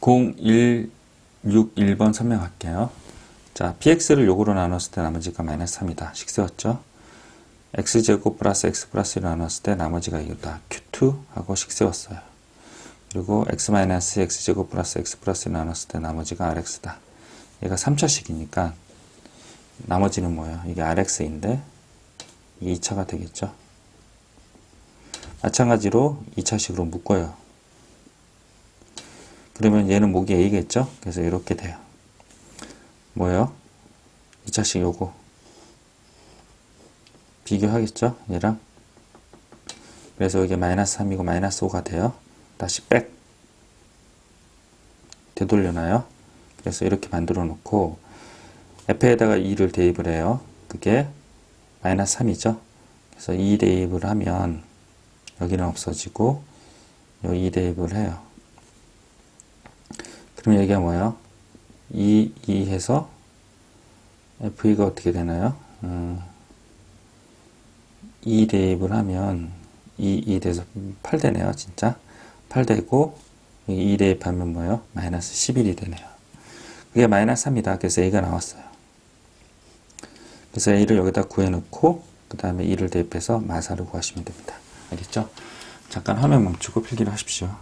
0161번 설명할게요. 자, px를 요거로 나눴을 때 나머지가 마이너스 3이다. 식 세웠죠? x제곱 플러스 x 플러스 1로 나눴을 때 나머지가 이거다. q2 하고 식 세웠어요. 그리고 x 마이너스 x제곱 플러스 x 플러스 1로 나눴을 때 나머지가 rx다. 얘가 3차식이니까 나머지는 뭐예요? 이게 rx인데 이게 2차가 되겠죠? 마찬가지로 2차식으로 묶어요. 그러면 얘는 목이 A겠죠? 그래서 이렇게 돼요. 뭐예요? 2차식 요거. 비교하겠죠? 얘랑. 그래서 이게 마이너스 3이고 마이너스 5가 돼요. 다시 백. 되돌려놔요. 그래서 이렇게 만들어 놓고 F에다가 2를 대입을 해요. 그게 마이너스 3이죠. 그래서 2 대입을 하면 여기는 없어지고 여기 2 대입을 해요. 그럼 여기가 뭐예요? 2, 2 해서 V가 어떻게 되나요? 음, 2 대입을 하면 2, 2 돼서 8 되네요. 진짜. 8 되고 2 대입하면 뭐예요? 마이너스 11이 되네요. 그게 마이너스 3이다. 그래서 A가 나왔어요. 그래서 A를 여기다 구해놓고 그 다음에 2를 대입해서 마사를 구하시면 됩니다. 알겠죠? 잠깐 화면 멈추고 필기를 하십시오.